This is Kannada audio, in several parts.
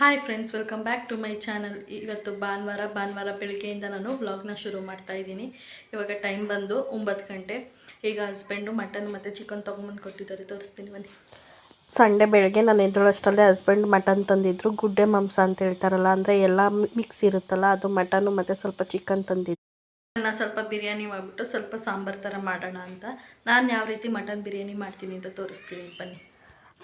Hi friends welcome back to my channel ಇವತ್ತು ಭಾನುವಾರ ಭಾನುವಾರ ಬೆಳಗ್ಗೆಯಿಂದ ನಾನು ವ್ಲಾಗ್ನ ಶುರು ಮಾಡ್ತಾ ಇದ್ದೀನಿ. ಇವಾಗ ಟೈಮ್ ಬಂದು ಒಂಬತ್ತು ಗಂಟೆ. ಈಗ ಹಸ್ಬೆಂಡು ಮಟನ್ ಮತ್ತು ಚಿಕನ್ ತೊಗೊಂಬಂದು ಕೊಟ್ಟಿದ್ದಾರೆ. ತೋರಿಸ್ತೀನಿ ಬನ್ನಿ. ಸಂಡೇ ಬೆಳಗ್ಗೆ ನಾನು ಎದುರಷ್ಟಲ್ಲೇ ಹಸ್ಬೆಂಡ್ ಮಟನ್ ತಂದಿದ್ರು. ಗುಡ್ಡೆ ಮಾಂಸ ಅಂತ ಹೇಳ್ತಾರಲ್ಲ ಅಂದರೆ ಎಲ್ಲ ಮಿಕ್ಸ್ ಇರುತ್ತಲ್ಲ ಅದು ಮಟನ್ನು ಮತ್ತು ಸ್ವಲ್ಪ ಚಿಕನ್ ತಂದಿದ್ರು. ನಾನು ಸ್ವಲ್ಪ ಬಿರಿಯಾನಿ ಮಾಡಿಬಿಟ್ಟು ಸ್ವಲ್ಪ ಸಾಂಬಾರು ಥರ ಮಾಡೋಣ ಅಂತ. ನಾನು ಯಾವ ರೀತಿ ಮಟನ್ ಬಿರಿಯಾನಿ ಮಾಡ್ತೀನಿ ಅಂತ ತೋರಿಸ್ತೀನಿ ಬನ್ನಿ.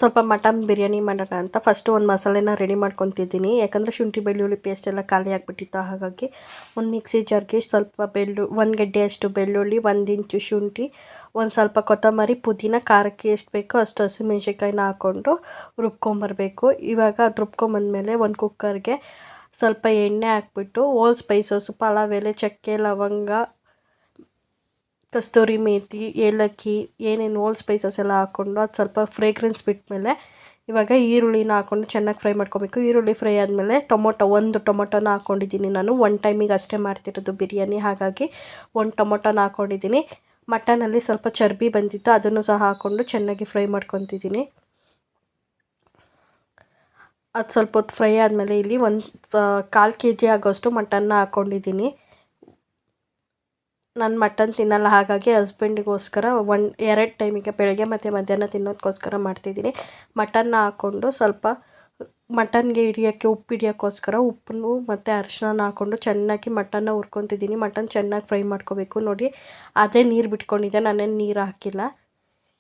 ಸ್ವಲ್ಪ ಮಟನ್ ಬಿರಿಯಾನಿ ಮಾಡೋಣ ಅಂತ ಫಸ್ಟು ಒಂದು ಮಸಾಲೆನ ರೆಡಿ ಮಾಡ್ಕೊತಿದ್ದೀನಿ. ಯಾಕಂದರೆ ಶುಂಠಿ, ಬೆಳ್ಳುಳ್ಳಿ ಪೇಸ್ಟ್ ಎಲ್ಲ ಖಾಲಿ ಆಗಿಬಿಟ್ಟಿತ್ತು, ಹಾಗಾಗಿ ಒಂದು ಮಿಕ್ಸಿ ಜಾರ್ಗೆ ಸ್ವಲ್ಪ ಬೆಳ್ಳು, ಒಂದು ಗಡ್ಡೆಯಷ್ಟು ಬೆಳ್ಳುಳ್ಳಿ, ಒಂದು ಇಂಚು ಶುಂಠಿ, ಒಂದು ಸ್ವಲ್ಪ ಕೊತ್ತಂಬರಿ, ಪುದೀನ, ಖಾರಕ್ಕೆ ಎಷ್ಟು ಬೇಕೋ ಅಷ್ಟು ಹಸಿಮೆಣ್ಸಿನ್ಕಾಯಿನ ಹಾಕ್ಕೊಂಡು ರುಬ್ಕೊಂಬರಬೇಕು. ಇವಾಗ ಅದು ರುಬ್ಕೊಂಬಂದಮೇಲೆ ಒಂದು ಕುಕ್ಕರ್ಗೆ ಸ್ವಲ್ಪ ಎಣ್ಣೆ ಹಾಕ್ಬಿಟ್ಟು ಓಲ್ ಸ್ಪೈಸಸ್ ಪಲಾವ್, ಎಲೆ, ಚಕ್ಕೆ, ಲವಂಗ ಕಸ್ತೂರಿ ಮೇಥಿ ಏಲಕ್ಕಿ, ಏನೇನು ಓಲ್ಡ್ ಸ್ಪೈಸಸ್ ಎಲ್ಲ ಹಾಕ್ಕೊಂಡು ಅದು ಸ್ವಲ್ಪ ಫ್ರೇಗ್ರೆನ್ಸ್ ಬಿಟ್ಮೇಲೆ ಇವಾಗ ಈರುಳ್ಳಿನ ಹಾಕ್ಕೊಂಡು ಚೆನ್ನಾಗಿ ಫ್ರೈ ಮಾಡ್ಕೊಬೇಕು. ಈರುಳ್ಳಿ ಫ್ರೈ ಆದಮೇಲೆ ಟೊಮೊಟೊ, ಒಂದು ಟೊಮೊಟೊನ ಹಾಕ್ಕೊಂಡಿದ್ದೀನಿ ನಾನು. ಒನ್ ಟೈಮಿಗೆ ಅಷ್ಟೇ ಮಾಡ್ತಿರೋದು ಬಿರಿಯಾನಿ. ಹಾಗಾಗಿ ಒಂದು ಟೊಮೊಟೊನ ಹಾಕ್ಕೊಂಡಿದ್ದೀನಿ ಮಟನಲ್ಲಿ ಸ್ವಲ್ಪ ಚರ್ಬಿ ಬಂದಿತ್ತು, ಅದನ್ನು ಸಹ ಹಾಕ್ಕೊಂಡು ಚೆನ್ನಾಗಿ ಫ್ರೈ ಮಾಡ್ಕೊತಿದ್ದೀನಿ. ಅದು ಸ್ವಲ್ಪ ಹೊತ್ತು ಫ್ರೈ ಆದಮೇಲೆ ಇಲ್ಲಿ ಒಂದು ಕಾಲು ಕೆ ಜಿ ಆಗೋಷ್ಟು ಮಟನ್ನ ಹಾಕ್ಕೊಂಡಿದ್ದೀನಿ ನಾನು ಮಟನ್ ತಿನ್ನಲ್ಲ, ಹಾಗಾಗಿ ಹಸ್ಬೆಂಡಿಗೋಸ್ಕರ ಒನ್ ಎರಡು ಟೈಮಿಗೆ ಬೆಳಗ್ಗೆ ಮತ್ತು ಮಧ್ಯಾಹ್ನ ತಿನ್ನೋದಕ್ಕೋಸ್ಕರ ಮಾಡ್ತಿದ್ದೀನಿ. ಮಟನ್ನ ಹಾಕ್ಕೊಂಡು ಸ್ವಲ್ಪ ಮಟನ್ಗೆ ಹಿಡಿಯೋಕ್ಕೆ, ಉಪ್ಪು ಹಿಡಿಯೋಕ್ಕೋಸ್ಕರ ಉಪ್ಪನ್ನು ಮತ್ತು ಅರಿಶಿನ ಹಾಕ್ಕೊಂಡು ಚೆನ್ನಾಗಿ ಮಟನ್ನ ಹುರ್ಕೊತಿದ್ದೀನಿ. ಮಟನ್ ಚೆನ್ನಾಗಿ ಫ್ರೈ ಮಾಡ್ಕೋಬೇಕು. ನೋಡಿ, ಅದೇ ನೀರು ಬಿಟ್ಕೊಂಡಿದ್ದೆ ನಾನೇನು ನೀರು ಹಾಕಿಲ್ಲ.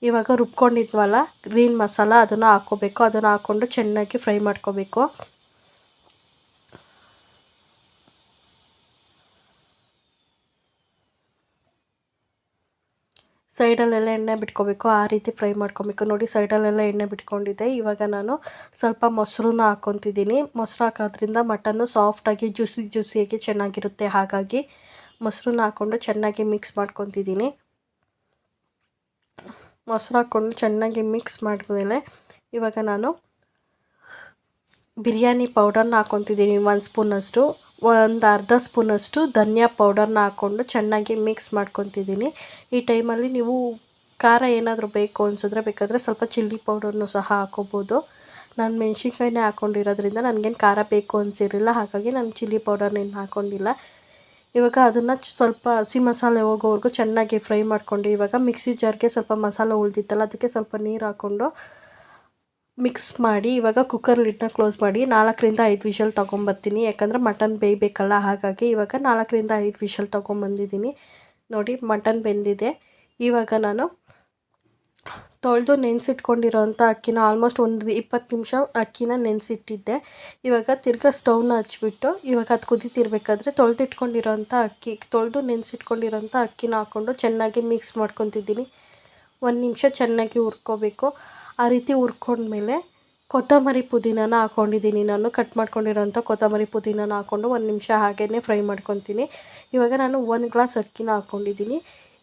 ಇವಾಗ ರುಬ್ಕೊಂಡಿದ್ವಲ್ಲ ಗ್ರೀನ್ ಮಸಾಲ, ಅದನ್ನು ಹಾಕ್ಕೋಬೇಕು. ಅದನ್ನು ಹಾಕ್ಕೊಂಡು ಚೆನ್ನಾಗಿ ಫ್ರೈ ಮಾಡ್ಕೋಬೇಕು. ಸೈಡಲ್ಲೆಲ್ಲ ಎಣ್ಣೆ ಬಿಟ್ಕೋಬೇಕು, ಆ ರೀತಿ ಫ್ರೈ ಮಾಡ್ಕೊಬೇಕು. ನೋಡಿ ಸೈಡಲ್ಲೆಲ್ಲ ಎಣ್ಣೆ ಬಿಟ್ಕೊಂಡಿದ್ದೆ. ಇವಾಗ ನಾನು ಸ್ವಲ್ಪ ಮೊಸರನ್ನ ಹಾಕ್ಕೊತಿದ್ದೀನಿ. ಮೊಸರು ಹಾಕೋದ್ರಿಂದ ಮಟನ್ನು ಸಾಫ್ಟಾಗಿ, ಜ್ಯೂಸಿ ಜ್ಯೂಸಿಯಾಗಿ ಚೆನ್ನಾಗಿರುತ್ತೆ. ಹಾಗಾಗಿ ಮೊಸರನ್ನ ಹಾಕ್ಕೊಂಡು ಚೆನ್ನಾಗಿ ಮಿಕ್ಸ್ ಮಾಡ್ಕೊತಿದ್ದೀನಿ. ಮೊಸರು ಹಾಕ್ಕೊಂಡು ಚೆನ್ನಾಗಿ ಮಿಕ್ಸ್ ಮಾಡಿದ್ಮೇಲೆ ಇವಾಗ ನಾನು ಬಿರಿಯಾನಿ ಪೌಡರ್ನ ಹಾಕ್ಕೊತಿದ್ದೀನಿ ಒಂದು ಸ್ಪೂನಷ್ಟು, ಒಂದು ಅರ್ಧ ಸ್ಪೂನಷ್ಟು ಧನಿಯಾ ಪೌಡರ್ನ ಹಾಕ್ಕೊಂಡು ಚೆನ್ನಾಗಿ ಮಿಕ್ಸ್ ಮಾಡ್ಕೊತಿದ್ದೀನಿ. ಈ ಟೈಮಲ್ಲಿ ನೀವು ಖಾರ ಏನಾದರೂ ಬೇಕು ಅನಿಸಿದ್ರೆ ಬೇಕಾದರೆ ಸ್ವಲ್ಪ ಚಿಲ್ಲಿ ಪೌಡರ್ನು ಸಹ ಹಾಕೋಬೋದು. ನಾನು ಮೆಣಸಿನ್ಕಾಯಿನೇ ಹಾಕ್ಕೊಂಡಿರೋದ್ರಿಂದ ನನಗೇನು ಖಾರ ಬೇಕು ಅನಿಸಿರಲಿಲ್ಲ, ಹಾಗಾಗಿ ನಾನು ಚಿಲ್ಲಿ ಪೌಡರ್ನೇನು ಹಾಕ್ಕೊಂಡಿಲ್ಲ ಇವಾಗ ಅದನ್ನು ಸ್ವಲ್ಪ ಹಸಿ ಮಸಾಲೆ ಹೋಗೋವರೆಗೂ ಚೆನ್ನಾಗಿ ಫ್ರೈ ಮಾಡಿಕೊಂಡು, ಇವಾಗ ಮಿಕ್ಸಿ ಜಾರ್ಗೆ ಸ್ವಲ್ಪ ಮಸಾಲೆ ಉಳಿದಿತ್ತಲ್ಲ, ಅದಕ್ಕೆ ಸ್ವಲ್ಪ ನೀರು ಹಾಕ್ಕೊಂಡು ಮಿಕ್ಸ್ ಮಾಡಿ, ಇವಾಗ ಕುಕ್ಕರ್ ಲಿಡ್ನ ಕ್ಲೋಸ್ ಮಾಡಿ, ನಾಲ್ಕರಿಂದ ಐದು ವಿಷಲ್ ತೊಗೊಂಬರ್ತೀನಿ ಯಾಕಂದರೆ ಮಟನ್ ಬೇಯಬೇಕಲ್ಲ, ಹಾಗಾಗಿ ಇವಾಗ ನಾಲ್ಕರಿಂದ ಐದು ವಿಷಲ್ ತೊಗೊಂಬಂದಿದ್ದೀನಿ. ನೋಡಿ ಮಟನ್ ಬೆಂದಿದೆ. ಇವಾಗ ನಾನು ತೊಳೆದು ನೆನೆಸಿಟ್ಕೊಂಡಿರೋಂಥ ಅಕ್ಕಿನ ಆಲ್ಮೋಸ್ಟ್ ಒಂದು ಇಪ್ಪತ್ತು ನಿಮಿಷ ಅಕ್ಕಿನ ನೆನೆಸಿಟ್ಟಿದ್ದೆ. ಇವಾಗ ತಿರ್ಗಾ ಸ್ಟವ್ನ ಹಚ್ಬಿಟ್ಟು, ಇವಾಗ ಅದು ಕುದೀತಿರ್ಬೇಕಾದ್ರೆ ತೊಳೆದಿಟ್ಕೊಂಡಿರೋಂಥ ಅಕ್ಕಿ, ತೊಳೆದು ನೆನೆಸಿಟ್ಕೊಂಡಿರೋಂಥ ಅಕ್ಕಿನ ಹಾಕ್ಕೊಂಡು ಚೆನ್ನಾಗಿ ಮಿಕ್ಸ್ ಮಾಡ್ಕೊತಿದ್ದೀನಿ. ಒಂದು ನಿಮಿಷ ಚೆನ್ನಾಗಿ ಹುರ್ಕೋಬೇಕು. ಆ ರೀತಿ ಹುರ್ಕೊಂಡ್ಮೇಲೆ ಕೊತ್ತಂಬರಿ ಪುದೀನಾನ ಹಾಕ್ಕೊಂಡಿದ್ದೀನಿ ನಾನು ಕಟ್ ಮಾಡ್ಕೊಂಡಿರೋಂಥ ಕೊತ್ತಂಬರಿ ಪುದೀನನ ಹಾಕ್ಕೊಂಡು ಒಂದು ನಿಮಿಷ ಹಾಗೇ ಫ್ರೈ ಮಾಡ್ಕೊತೀನಿ. ಇವಾಗ ನಾನು ಒಂದು ಗ್ಲಾಸ್ ಅಕ್ಕಿನ ಹಾಕ್ಕೊಂಡಿದ್ದೀನಿ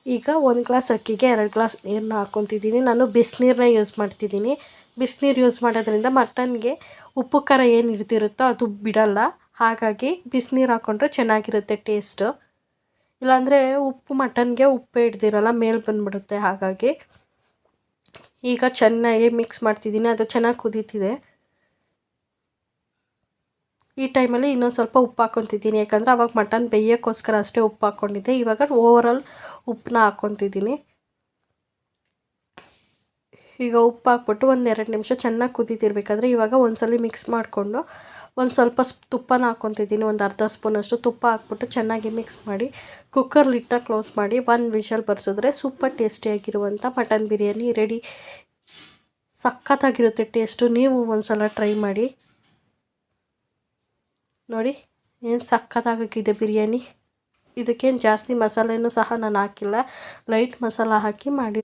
ಈಗ ಒಂದು ಗ್ಲಾಸ್ ಅಕ್ಕಿಗೆ ಎರಡು ಗ್ಲಾಸ್ ನೀರನ್ನ ಹಾಕ್ಕೊತಿದ್ದೀನಿ ನಾನು ಬಿಸಿನೀರನ್ನ ಯೂಸ್ ಮಾಡ್ತಿದ್ದೀನಿ. ಬಿಸಿನೀರು ಯೂಸ್ ಮಾಡೋದ್ರಿಂದ ಮಟನ್ಗೆ ಉಪ್ಪು, ಖಾರ ಏನು ಇರ್ತಿರುತ್ತೋ ಅದು ಬಿಡಲ್ಲ. ಹಾಗಾಗಿ ಬಿಸಿನೀರು ಹಾಕ್ಕೊಂಡ್ರೆ ಚೆನ್ನಾಗಿರುತ್ತೆ ಟೇಸ್ಟು ಇಲ್ಲಾಂದರೆ ಉಪ್ಪು, ಮಟನ್ಗೆ ಉಪ್ಪು ಹಿಡ್ದಿರಲ್ಲ ಮೇಲೆ ಬಂದುಬಿಡುತ್ತೆ. ಹಾಗಾಗಿ ಈಗ ಚೆನ್ನಾಗಿ ಮಿಕ್ಸ್ ಮಾಡ್ತಿದ್ದೀನಿ. ಅದು ಚೆನ್ನಾಗಿ ಕುದೀತಿದೆ. ಈ ಟೈಮಲ್ಲಿ ಇನ್ನೊಂದು ಸ್ವಲ್ಪ ಉಪ್ಪು ಹಾಕ್ಕೊತಿದ್ದೀನಿ ಯಾಕಂದರೆ ಅವಾಗ ಮಟನ್ ಬೇಯೋಕ್ಕೋಸ್ಕರ ಅಷ್ಟೇ ಉಪ್ಪು ಹಾಕ್ಕೊಂಡಿದ್ದೆ ಇವಾಗ ಓವರಾಲ್ ಉಪ್ಪನ್ನ ಹಾಕ್ಕೊತಿದ್ದೀನಿ ಈಗ ಉಪ್ಪು ಹಾಕ್ಬಿಟ್ಟು ಒಂದು ಎರಡು ನಿಮಿಷ ಚೆನ್ನಾಗಿ ಕುದೀತಿರ್ಬೇಕಾದ್ರೆ ಇವಾಗ ಒಂದ್ಸಲಿ ಮಿಕ್ಸ್ ಮಾಡಿಕೊಂಡು ಒಂದು ಸ್ವಲ್ಪ ತುಪ್ಪನ ಹಾಕ್ಕೊತಿದ್ದೀನಿ ಒಂದು ಅರ್ಧ ಸ್ಪೂನಷ್ಟು ತುಪ್ಪ ಹಾಕ್ಬಿಟ್ಟು ಚೆನ್ನಾಗಿ ಮಿಕ್ಸ್ ಮಾಡಿ ಕುಕ್ಕರ್ ಲಿಟ್ಟ ಕ್ಲೋಸ್ ಮಾಡಿ, ಒಂದು ವಿಷಲ್ ಬರ್ಸಿದ್ರೆ ಸೂಪರ್ ಟೇಸ್ಟಿಯಾಗಿರುವಂಥ ಮಟನ್ ಬಿರಿಯಾನಿ ರೆಡಿ ಸಖತ್ತಾಗಿರುತ್ತೆ ಟೇಸ್ಟು ನೀವು ಒಂದು ಸಲ ಟ್ರೈ ಮಾಡಿ. ನೋಡಿ, ಏನು ಸಖತ್ತಾಗಿದೆ ಬಿರಿಯಾನಿ ಇದಕ್ಕೇನು ಜಾಸ್ತಿ ಮಸಾಲೆನೂ ಸಹ ನಾನು ಹಾಕಿಲ್ಲ ಲೈಟ್ ಮಸಾಲ ಹಾಕಿ ಮಾಡಿ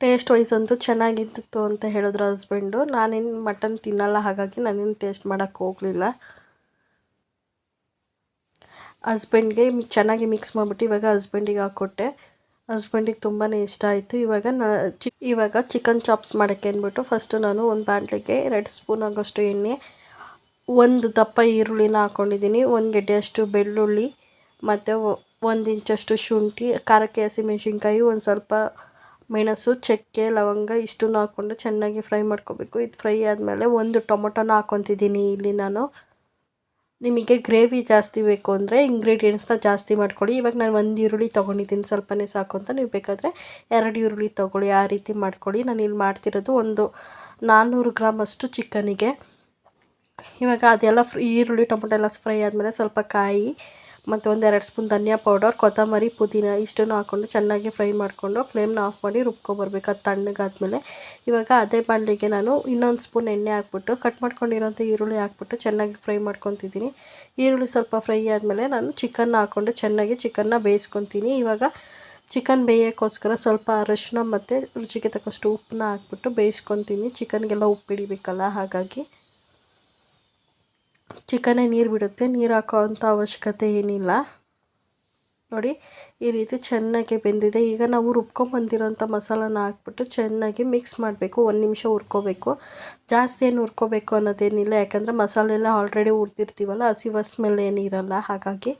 ಟೇಸ್ಟ್ ವೈಸ್ ಅಂತೂ ಚೆನ್ನಾಗಿತ್ತು ಅಂತ ಹೇಳಿದ್ರು ಹಸ್ಬೆಂಡು. ನಾನೇನು ಮಟನ್ ತಿನ್ನಲ್ಲ, ಹಾಗಾಗಿ ನಾನೇನು ಟೇಸ್ಟ್ ಮಾಡೋಕ್ಕೆ ಹೋಗಲಿಲ್ಲ. ಹಸ್ಬೆಂಡ್ಗೆ ಚೆನ್ನಾಗಿ ಮಿಕ್ಸ್ ಮಾಡಿಬಿಟ್ಟು ಇವಾಗ ಹಸ್ಬೆಂಡಿಗೆ ಹಾಕ್ಕೊಟ್ಟೆ ಹಸ್ಬೆಂಡಿಗೆ ತುಂಬಾ ಇಷ್ಟ ಆಯಿತು. ಇವಾಗ ನಾ, ಚಿ, ಇವಾಗ ಚಿಕನ್ ಚಾಪ್ಸ್ ಮಾಡೋಕ್ಕೆ ಅಂದ್ಬಿಟ್ಟು ಫಸ್ಟು ನಾನು ಒಂದು ಬಾಣಲೆಗೆ ಎರಡು ಸ್ಪೂನ್ ಆಗೋಷ್ಟು ಎಣ್ಣೆ, ಒಂದು ದಪ್ಪ ಈರುಳ್ಳಿನ ಹಾಕ್ಕೊಂಡಿದ್ದೀನಿ ಒಂದು ಗೆಡ್ಡೆಯಷ್ಟು ಬೆಳ್ಳುಳ್ಳಿ, ಮತ್ತು ಒಂದು ಇಂಚಷ್ಟು ಶುಂಠಿ, ಖಾರಕ್ಕೆ ಹಸಿಮೆಣ್ಸಿನ್ಕಾಯಿ ಒಂದು ಸ್ವಲ್ಪ ಮೆಣಸು, ಚಕ್ಕೆ, ಲವಂಗ ಇಷ್ಟನ್ನು ಹಾಕ್ಕೊಂಡು ಚೆನ್ನಾಗಿ ಫ್ರೈ ಮಾಡ್ಕೋಬೇಕು. ಇದು ಫ್ರೈ ಆದಮೇಲೆ ಒಂದು ಟೊಮೊಟೊನ ಹಾಕ್ಕೊತಿದ್ದೀನಿ ಇಲ್ಲಿ ನಾನು ನಿಮಗೆ ಗ್ರೇವಿ ಜಾಸ್ತಿ ಬೇಕು ಅಂದರೆ ಇಂಗ್ರೀಡಿಯೆಂಟ್ಸ್ನ ಜಾಸ್ತಿ ಮಾಡ್ಕೊಳ್ಳಿ. ಇವಾಗ ನಾನು ಒಂದು ಈರುಳ್ಳಿ ತೊಗೊಂಡಿದ್ದೀನಿ. ಸ್ವಲ್ಪನೇ ಸಾಕು ಅಂತ ನೀವು ಬೇಕಾದರೆ ಎರಡು ಈರುಳ್ಳಿ ತೊಗೊಳ್ಳಿ. ಆ ರೀತಿ ಮಾಡ್ಕೊಳ್ಳಿ. ನಾನು ಇಲ್ಲಿ ಮಾಡ್ತಿರೋದು ಒಂದು ನಾನ್ನೂರು ಗ್ರಾಮ್ ಅಷ್ಟು ಚಿಕನಿಗೆ. ಇವಾಗ ಅದೆಲ್ಲ ಈರುಳ್ಳಿ, ಟೊಮೊಟೊ ಎಲ್ಲ ಫ್ರೈ ಆದಮೇಲೆ ಸ್ವಲ್ಪ ಕಾಯಿ ಮತ್ತು ಒಂದೆರಡು ಸ್ಪೂನ್ ಧನಿಯಾ ಪೌಡರ್ ಕೊತ್ತಂಬರಿ ಪುದೀನ ಇಷ್ಟನ್ನು ಹಾಕ್ಕೊಂಡು ಚೆನ್ನಾಗಿ ಫ್ರೈ ಮಾಡಿಕೊಂಡು ಫ್ಲೇಮ್ನ ಆಫ್ ಮಾಡಿ ರುಬ್ಕೊಬರ್ಬೇಕು ಅದು ತಣ್ಣಗಾದ್ಮೇಲೆ. ಇವಾಗ ಅದೇ ಬಾಣಲಿಗೆ ನಾನು ಇನ್ನೊಂದು ಸ್ಪೂನ್ ಎಣ್ಣೆ ಹಾಕ್ಬಿಟ್ಟು ಕಟ್ ಮಾಡ್ಕೊಂಡಿರೋಂಥ ಈರುಳ್ಳಿ ಹಾಕ್ಬಿಟ್ಟು ಚೆನ್ನಾಗಿ ಫ್ರೈ ಮಾಡ್ಕೊತಿದ್ದೀನಿ. ಈರುಳ್ಳಿ ಸ್ವಲ್ಪ ಫ್ರೈ ಆದಮೇಲೆ ನಾನು ಚಿಕನ್ನ ಹಾಕ್ಕೊಂಡು ಚೆನ್ನಾಗಿ ಚಿಕನ್ನ ಬೇಯಿಸ್ಕೊತೀನಿ. ಇವಾಗ ಚಿಕನ್ ಬೇಯೋಕ್ಕೋಸ್ಕರ ಸ್ವಲ್ಪ ಅರಶಿನ ಮತ್ತು ರುಚಿಗೆ ತಕ್ಕಷ್ಟು ಉಪ್ಪನ್ನ ಹಾಕ್ಬಿಟ್ಟು ಬೇಯಿಸ್ಕೊತೀನಿ. ಚಿಕನ್ಗೆಲ್ಲ ಉಪ್ಪು ಹಿಡಿಬೇಕಲ್ಲ ಹಾಗಾಗಿ. ಚಿಕನ್ನೇ ನೀರು ಬಿಡುತ್ತೆ. ನೀರು ಹಾಕೋವಂಥ ಅವಶ್ಯಕತೆ ಏನಿಲ್ಲ. ನೋಡಿ, ಈ ರೀತಿ ಚೆನ್ನಾಗಿ ಬೆಂದಿದೆ. ಈಗ ನಾವು ರುಬ್ಕೊಂಬಂದಿರೋಂಥ ಮಸಾಲಾನ ಹಾಕ್ಬಿಟ್ಟು ಚೆನ್ನಾಗಿ ಮಿಕ್ಸ್ ಮಾಡಬೇಕು. ಒಂದು ನಿಮಿಷ ಹುರ್ಕೋಬೇಕು. ಜಾಸ್ತಿ ಏನು ಹುರ್ಕೋಬೇಕು ಅನ್ನೋದೇನಿಲ್ಲ. ಯಾಕಂದರೆ ಮಸಾಲೆ ಎಲ್ಲ ಆಲ್ರೆಡಿ ಹುರ್ದಿರ್ತೀವಲ್ಲ, ಹಸಿ ಸ್ಮೆಲ್ ಏನಿರಲ್ಲ ಹಾಗಾಗಿ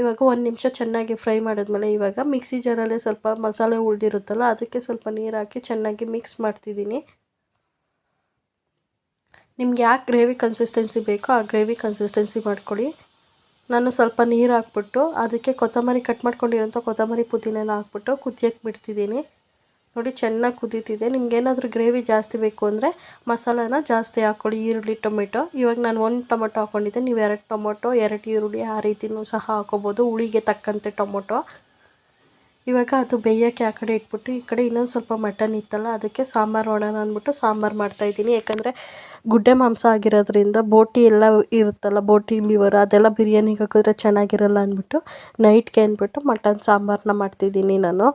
ಇವಾಗ ಒಂದು ನಿಮಿಷ ಚೆನ್ನಾಗಿ ಫ್ರೈ ಮಾಡಿದ್ಮೇಲೆ ಇವಾಗ ಮಿಕ್ಸಿ ಜಾರಲ್ಲೇ ಸ್ವಲ್ಪ ಮಸಾಲೆ ಉಳಿದಿರುತ್ತಲ್ಲ, ಅದಕ್ಕೆ ಸ್ವಲ್ಪ ನೀರು ಹಾಕಿ ಚೆನ್ನಾಗಿ ಮಿಕ್ಸ್ ಮಾಡ್ತಿದ್ದೀನಿ. ನಿಮ್ಗೆ ಯಾಕೆ ಗ್ರೇವಿ ಕನ್ಸಿಸ್ಟೆನ್ಸಿ ಬೇಕೋ ಆ ಗ್ರೇವಿ ಕನ್ಸಿಸ್ಟೆನ್ಸಿ ಮಾಡ್ಕೊಳ್ಳಿ. ನಾನು ಸ್ವಲ್ಪ ನೀರು ಹಾಕ್ಬಿಟ್ಟು ಅದಕ್ಕೆ ಕೊತ್ತಂಬರಿ ಕಟ್ ಮಾಡ್ಕೊಂಡಿರೋಂಥ ಕೊತ್ತಂಬರಿ ಪುದೀನೆಲ್ಲ ಹಾಕ್ಬಿಟ್ಟು ಕುದಿಯಕ್ಕೆ ಬಿಡ್ತಿದ್ದೀನಿ. ನೋಡಿ ಚೆನ್ನಾಗಿ ಕುದೀತಿದೆ. ನಿಮ್ಗೆ ಏನಾದರೂ ಗ್ರೇವಿ ಜಾಸ್ತಿ ಬೇಕು ಅಂದರೆ ಮಸಾಲಾನ ಜಾಸ್ತಿ ಹಾಕ್ಕೊಳ್ಳಿ ಈರುಳ್ಳಿ, ಟೊಮೆಟೊ. ಇವಾಗ ನಾನು ಒಂದು ಟೊಮೊಟೊ ಹಾಕ್ಕೊಂಡಿದ್ದೆ ನೀವು ಎರಡು ಟೊಮೊಟೊ, ಎರಡು ಈರುಳ್ಳಿ ಆ ರೀತಿಯೂ ಸಹ ಹಾಕೋಬೋದು. ಹುಳಿಗೆ ತಕ್ಕಂತೆ ಟೊಮೊಟೊ. ಇವಾಗ ಅದು ಬೇಯೋಕ್ಕೆ ಆ ಕಡೆ ಇಟ್ಬಿಟ್ಟು, ಈ ಕಡೆ ಇನ್ನೊಂದು ಸ್ವಲ್ಪ ಮಟನ್ ಇತ್ತಲ್ಲ, ಅದಕ್ಕೆ ಸಾಂಬಾರು ಒಣನ ಅಂದ್ಬಿಟ್ಟು ಸಾಂಬಾರು ಮಾಡ್ತಾಯಿದ್ದೀನಿ ಯಾಕಂದರೆ ಗುಡ್ಡೆ ಮಾಂಸ ಆಗಿರೋದ್ರಿಂದ ಬೋಟಿ ಎಲ್ಲ ಇರುತ್ತಲ್ಲ, ಬೋಟಿ, ಲಿವರ್, ಅದೆಲ್ಲ ಬಿರಿಯಾನಿಗೆ ಹಾಕಿದ್ರೆ ಚೆನ್ನಾಗಿರಲ್ಲ ಅಂದ್ಬಿಟ್ಟು ನೈಟ್ಗೆ ಅಂದ್ಬಿಟ್ಟು ಮಟನ್ ಸಾಂಬಾರನ್ನ ಮಾಡ್ತಿದ್ದೀನಿ ನಾನು.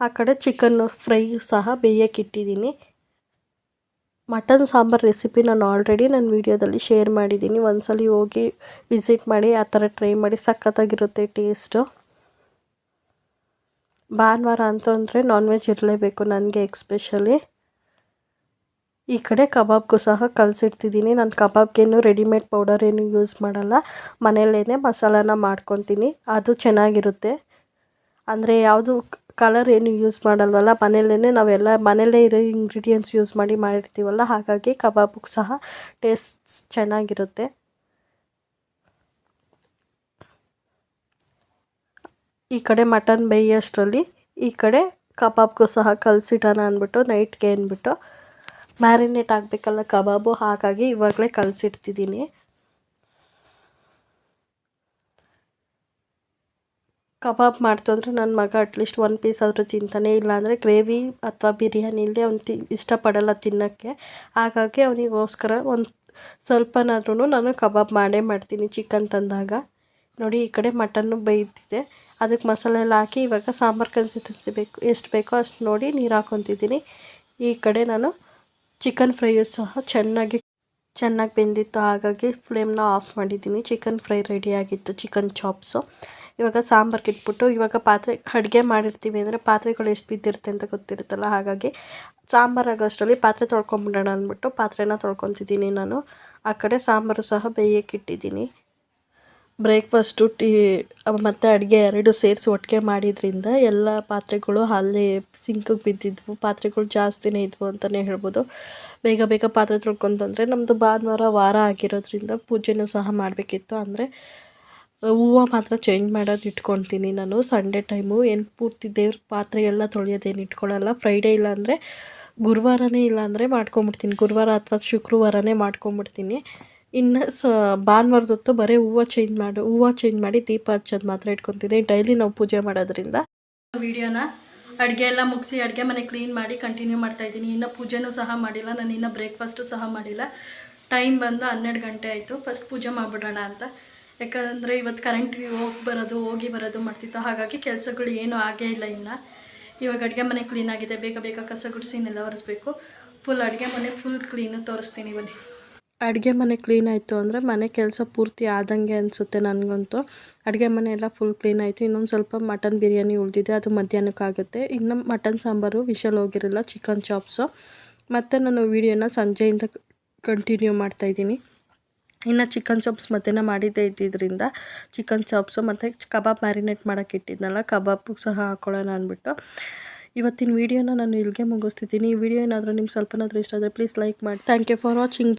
ಆ ಕಡೆ ಚಿಕನ್ನು ಫ್ರೈ ಸಹ ಬೇಯಕ್ಕೆ ಇಟ್ಟಿದ್ದೀನಿ. ಮಟನ್ ಸಾಂಬಾರ್ ರೆಸಿಪಿ ನಾನು ಆಲ್ರೆಡಿ ನನ್ನ ವೀಡಿಯೋದಲ್ಲಿ ಶೇರ್ ಮಾಡಿದ್ದೀನಿ. ಒಂದ್ಸಲ ಹೋಗಿ ವಿಸಿಟ್ ಮಾಡಿ, ಆ ಥರ ಟ್ರೈ ಮಾಡಿ, ಸಖತ್ತಾಗಿರುತ್ತೆ ಟೇಸ್ಟು ಭಾನುವಾರ ಅಂತಂದರೆ ನಾನ್ ವೆಜ್ ಇರಲೇಬೇಕು ನನಗೆ ಎಕ್ಸ್ಪೆಷಲಿ ಈ ಕಡೆ ಕಬಾಬ್ಗೂ ಸಹ ಕಲಸಿಡ್ತಿದ್ದೀನಿ. ನಾನು ಕಬಾಬ್ಗೇನು ರೆಡಿಮೇಡ್ ಪೌಡರ್ ಏನು ಯೂಸ್ ಮಾಡಲ್ಲ. ಮನೆಯಲ್ಲೇ ಮಸಾಲಾನ ಮಾಡ್ಕೊತೀನಿ. ಅದು ಚೆನ್ನಾಗಿರುತ್ತೆ. ಅಂದರೆ ಯಾವುದು ಕಲರ್ ಏನು ಯೂಸ್ ಮಾಡಲ್ವಲ್ಲ ಮನೆಯಲ್ಲೇ ನಾವೆಲ್ಲ ಮನೆಯಲ್ಲೇ ಇರೋ ಇಂಗ್ರೀಡಿಯೆಂಟ್ಸ್ ಯೂಸ್ ಮಾಡಿ ಮಾಡಿರ್ತೀವಲ್ಲ, ಹಾಗಾಗಿ ಕಬಾಬ್ಗೆ ಸಹ ಟೇಸ್ಟ್ ಚೆನ್ನಾಗಿರುತ್ತೆ. ಈ ಕಡೆ ಮಟನ್ ಬೇಯೋಷ್ಟರಲ್ಲಿ ಈ ಕಡೆ ಕಬಾಬ್ಗೂ ಸಹ ಕಲಸಿಡೋಣ ಅಂದ್ಬಿಟ್ಟು ನೈಟ್ಗೆ ಅಂದ್ಬಿಟ್ಟು. ಮ್ಯಾರಿನೇಟ್ ಆಗಬೇಕಲ್ಲ ಕಬಾಬು, ಹಾಗಾಗಿ ಇವಾಗಲೇ ಕಲಸಿಡ್ತಿದ್ದೀನಿ. ಕಬಾಬ್ ಮಾಡ್ತು ನನ್ನ ಮಗ ಅಟ್ಲೀಸ್ಟ್ ಒಂದು ಪೀಸ್ ಆದರೂ ತಿಂತಾನೆ ಇಲ್ಲಾಂದರೆ ಗ್ರೇವಿ ಅಥವಾ ಬಿರಿಯಾನಿ ಇಲ್ಲದೆ ಅವ್ನು ತಿ ಇಷ್ಟಪಡಲ್ಲ ತಿನ್ನೋಕ್ಕೆ. ಹಾಗಾಗಿ ಅವನಿಗೋಸ್ಕರ ಒಂದು ಸ್ವಲ್ಪನಾದ್ರೂ ನಾನು ಕಬಾಬ್ ಮಾಡೇ ಮಾಡ್ತೀನಿ ಚಿಕನ್ ತಂದಾಗ. ನೋಡಿ ಈ ಕಡೆ ಮಟನ್ನು ಬೇಯ್ತಿದೆ ಅದಕ್ಕೆ ಮಸಾಲೆ ಎಲ್ಲ ಹಾಕಿ ಇವಾಗ ಸಾಂಬಾರು ಕಲಸಿ ಬೇಕು ಎಷ್ಟು ಬೇಕೋ ಅಷ್ಟು ನೋಡಿ ನೀರು ಹಾಕ್ಕೊತಿದ್ದೀನಿ ಈ ಕಡೆ ನಾನು ಚಿಕನ್ ಫ್ರೈಯು ಸಹ ಚೆನ್ನಾಗಿ ಚೆನ್ನಾಗಿ ಬೆಂದಿತ್ತು. ಹಾಗಾಗಿ ಫ್ಲೇಮ್ನ ಆಫ್ ಮಾಡಿದ್ದೀನಿ. ಚಿಕನ್ ಫ್ರೈ ರೆಡಿಯಾಗಿತ್ತು ಚಿಕನ್ ಚಾಪ್ಸು ಇವಾಗ ಸಾಂಬಾರ್ಗೆ ಇಟ್ಬಿಟ್ಟು ಇವಾಗ ಪಾತ್ರೆ ಅಡುಗೆ ಮಾಡಿರ್ತೀವಿ ಅಂದರೆ ಪಾತ್ರೆಗಳು ಎಷ್ಟು ಬಿದ್ದಿರುತ್ತೆ ಅಂತ ಗೊತ್ತಿರುತ್ತಲ್ಲ, ಹಾಗಾಗಿ ಸಾಂಬಾರು ಆಗೋಷ್ಟರಲ್ಲಿ ಪಾತ್ರೆ ತೊಳ್ಕೊಂಬಿಡೋಣ ಅಂದ್ಬಿಟ್ಟು ಪಾತ್ರೆನ ತೊಳ್ಕೊತಿದ್ದೀನಿ ನಾನು. ಆ ಕಡೆ ಸಾಂಬಾರು ಸಹ ಬೇಯಕ್ಕೆ ಇಟ್ಟಿದ್ದೀನಿ. ಬ್ರೇಕ್ಫಾಸ್ಟು ಟೀ, ಮತ್ತು ಅಡುಗೆ ಎರಡು ಸೇರಿಸಿ ಒಟ್ಟಿಗೆ ಮಾಡಿದ್ರಿಂದ ಎಲ್ಲ ಪಾತ್ರೆಗಳು ಅಲ್ಲಿ ಸಿಂಕಿಗೆ ಬಿದ್ದಿದ್ವು, ಪಾತ್ರೆಗಳು ಜಾಸ್ತಿನೇ ಇದ್ವು ಅಂತಲೇ ಹೇಳ್ಬೋದು. ಬೇಗ ಬೇಗ ಪಾತ್ರೆ ತೊಳ್ಕೊಂತಂದರೆ ನಮ್ಮದು ಭಾನುವಾರ ವಾರ ಆಗಿರೋದ್ರಿಂದ ಪೂಜೆನೂ ಸಹ ಮಾಡಬೇಕಿತ್ತು. ಅಂದರೆ ಹೂವು ಮಾತ್ರ ಚೇಂಜ್ ಮಾಡೋದು ಇಟ್ಕೊತೀನಿ ನಾನು. ಸಂಡೇ ಟೈಮು ಏನು ಪೂರ್ತಿ ದೇವ್ರ ಪಾತ್ರೆ ಎಲ್ಲ ತೊಳೆಯೋದೇನು ಇಟ್ಕೊಳ್ಳಲ್ಲ ಫ್ರೈಡೇ ಇಲ್ಲಾಂದರೆ ಗುರುವಾರನೇ ಇಲ್ಲಾಂದರೆ ಮಾಡ್ಕೊಂಬಿಡ್ತೀನಿ. ಗುರುವಾರ ಅಥವಾ ಶುಕ್ರವಾರನೇ ಮಾಡ್ಕೊಂಬಿಡ್ತೀನಿ. ಇನ್ನು ಸ ಭಾನುವಾರದ ಹೊತ್ತು ಬರೀ ಹೂವು ಚೇಂಜ್ ಮಾಡಿ, ಹೂವು ಚೇಂಜ್ ಮಾಡಿ ದೀಪ ಹಚ್ಚೋದು ಮಾತ್ರ ಇಟ್ಕೊತೀನಿ. ಡೈಲಿ ನಾವು ಪೂಜೆ ಮಾಡೋದ್ರಿಂದ. ವಿಡಿಯೋನ ಅಡುಗೆ ಎಲ್ಲ ಮುಗಿಸಿ ಅಡುಗೆ ಮನೆ ಕ್ಲೀನ್ ಮಾಡಿ ಕಂಟಿನ್ಯೂ ಮಾಡ್ತಾಯಿದ್ದೀನಿ ಇನ್ನು ಪೂಜೆನೂ ಸಹ ಮಾಡಿಲ್ಲ. ನಾನು ಇನ್ನೂ ಬ್ರೇಕ್ಫಾಸ್ಟು ಸಹ ಮಾಡಿಲ್ಲ. ಟೈಮ್ ಬಂದು ಹನ್ನೆರಡು ಗಂಟೆ ಆಯಿತು. ಫಸ್ಟ್ ಪೂಜೆ ಮಾಡಿಬಿಡೋಣ ಅಂತ. ಯಾಕಂದರೆ ಇವತ್ತು ಕರೆಂಟ್ ಹೋಗಿ ಬರೋದು ಹೋಗಿ ಬರೋದು ಮಾಡ್ತಿತ್ತು. ಹಾಗಾಗಿ ಕೆಲಸಗಳು ಏನೂ ಆಗೇ ಇಲ್ಲ ಇನ್ನು. ಇವಾಗ ಅಡುಗೆ ಮನೆ ಕ್ಲೀನ್ ಆಗಿದೆ. ಬೇಗ ಬೇಗ ಕಸ ಗುಡಿಸಿ ಎಲ್ಲ ಒರೆಸ್ಬೇಕು. ಫುಲ್ ಅಡುಗೆ ಮನೆ ಫುಲ್ ಕ್ಲೀನು ತೋರಿಸ್ತೀನಿ ಬನ್ನಿ. ಅಡುಗೆ ಮನೆ ಕ್ಲೀನ್ ಆಯಿತು ಅಂದರೆ ಮನೆ ಕೆಲಸ ಪೂರ್ತಿ ಆದಂಗೆ ಅನಿಸುತ್ತೆ ನನಗಂತೂ. ಅಡುಗೆ ಮನೆ ಎಲ್ಲ ಫುಲ್ ಕ್ಲೀನ್ ಆಯಿತು. ಇನ್ನೊಂದು ಸ್ವಲ್ಪ ಮಟನ್ ಬಿರಿಯಾನಿ ಉಳಿದಿದೆ, ಅದು ಮಧ್ಯಾಹ್ನಕ್ಕಾಗುತ್ತೆ ಇನ್ನು ಮಟನ್ ಸಾಂಬಾರು ವಿಶಲ್ ಹೋಗಿರಲ್ಲ ಚಿಕನ್ ಚಾಪ್ಸು ಮತ್ತು ನಾನು ವೀಡಿಯೋನ ಸಂಜೆಯಿಂದ ಕಂಟಿನ್ಯೂ ಮಾಡ್ತಾಯಿದ್ದೀನಿ ಇನ್ನು ಚಿಕನ್ ಚಾಪ್ಸ್ ಮಧ್ಯಾಹ್ನ ಮಾಡಿದ್ದೇ ಇದ್ದಿದ್ದರಿಂದ ಚಿಕನ್ ಚಾಪ್ಸು ಮತ್ತು ಕಬಾಬ್ ಮ್ಯಾರಿನೇಟ್ ಮಾಡೋಕ್ಕೆ ಇಟ್ಟಿದ್ನಲ್ಲ, ಕಬಾಬ್ ಸಹ ಹಾಕೊಳ್ಳೋಣ ಅಂದ್ಬಿಟ್ಟು. ಇವತ್ತಿನ ವೀಡಿಯೋನ ನಾನು ಇಲ್ಲಿಗೆ ಮುಗಿಸ್ತಿದ್ದೀನಿ. ಈ ವಿಡಿಯೋ ಏನಾದರೂ ನಿಮ್ಗೆ ಸ್ವಲ್ಪನಾದರೂ ಇಷ್ಟ ಆದರೆ ಪ್ಲೀಸ್ ಲೈಕ್ ಮಾಡಿ. Thank you for watching